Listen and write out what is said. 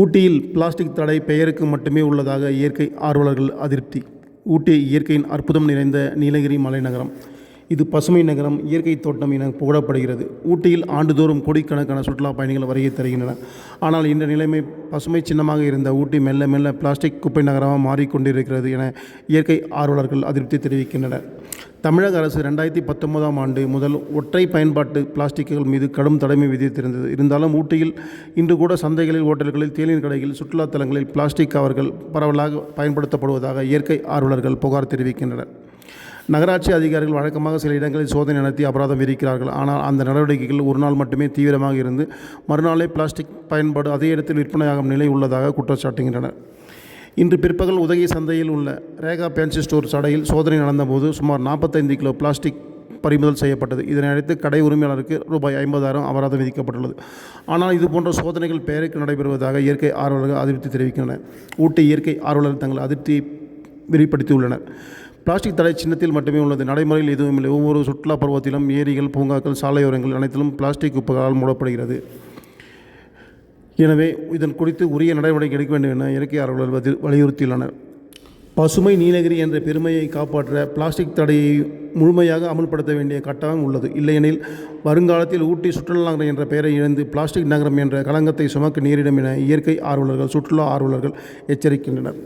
ஊட்டியில் பிளாஸ்டிக் தடை பெயருக்கு மட்டுமே உள்ளதாக இயற்கை ஆர்வலர்கள் அதிருப்தி. ஊட்டி இயற்கையின் அற்புதம் நிறைந்த நீலகிரி மலைநகரம். இது பசுமை நகரம் இயற்கை தோட்டம் என புகழப்படுகிறது. ஊட்டியில் ஆண்டுதோறும் கோடிக்கணக்கான சுற்றுலா பயணிகள் வருகை தருகின்றன ஆனால் இந்த நிலைமை பசுமை சின்னமாக இருந்த ஊட்டி மெல்ல மெல்ல பிளாஸ்டிக் குப்பை நகரமாக மாறிக்கொண்டிருக்கிறது என இயற்கை ஆர்வலர்கள் அதிருப்தி தெரிவிக்கின்றனர். தமிழக அரசு ரெண்டாயிரத்தி பத்தொன்பதாம் ஆண்டு முதல் ஒற்றை பயன்பாட்டு பிளாஸ்டிக்குகள் மீது கடும் தடைமை விதித்திருந்தது. இருந்தாலும் ஊட்டியில் இன்று கூட சந்தைகளில் ஓட்டல்களில் தேநீர் கடைகளில் சுற்றுலா தலங்களில் பிளாஸ்டிக் கவர்கள் பரவலாக பயன்படுத்தப்படுவதாக இயற்கை ஆர்வலர்கள் புகார் தெரிவிக்கின்றனர். நகராட்சி அதிகாரிகள் வழக்கமாக சில இடங்களில் சோதனை நடத்தி அபராதம் விதிக்கிறார்கள். ஆனால் அந்த நடவடிக்கைகள் ஒரு நாள் மட்டுமே தீவிரமாக இருந்து மறுநாளே பிளாஸ்டிக் பயன்பாடு அதே இடத்தில் விற்பனையாகும் நிலை உள்ளதாக குற்றச்சாட்டுகின்றனர். இன்று பிற்பகல் உதகை சந்தையில் உள்ள ரேகா பேன்சி ஸ்டோர் சடையில் சோதனை நடந்தபோது சுமார் நாற்பத்தைந்து கிலோ பிளாஸ்டிக் பறிமுதல் செய்யப்பட்டது. இதனையடுத்து கடை உரிமையாளருக்கு ரூபாய் ஐம்பதாயிரம் அபராதம் விதிக்கப்பட்டுள்ளது. ஆனால் இது போன்ற சோதனைகள் பெயருக்கு நடைபெறுவதாக இயற்கை ஆர்வலர்கள் அதிருப்தி தெரிவிக்கின்றனர். ஊட்டி இயற்கை ஆர்வலர்கள் தங்கள் அதிருப்தியை விரிப்படுத்தியுள்ளனர் பிளாஸ்டிக் தடை சின்னத்தில் மட்டுமே உள்ளது. நடைமுறையில் எதுவும் இல்லை. ஒவ்வொரு சுற்றுலா பருவத்திலும் ஏரிகள் பூங்காக்கள் சாலையோரங்கள் அனைத்திலும் பிளாஸ்டிக் குப்பைகளால் மூடப்படுகிறது. எனவே இதன் குறித்து உரிய நடவடிக்கை எடுக்க வேண்டும் என இயற்கை ஆர்வலர்கள் வலியுறுத்தியுள்ளனர். பசுமை நீலகிரி என்ற பெருமையை காப்பாற்ற பிளாஸ்டிக் தடையை முழுமையாக அமல்படுத்த வேண்டிய கட்டாயம் உள்ளது. இல்லையெனில் வருங்காலத்தில் ஊட்டி சுற்றுலா நகரம் என்ற பெயரை இழந்து பிளாஸ்டிக் நகரம் என்ற களங்கத்தை சுமக்க நேரிடும் என இயற்கை ஆர்வலர்கள் சுற்றுலா ஆர்வலர்கள் எச்சரிக்கின்றனர்.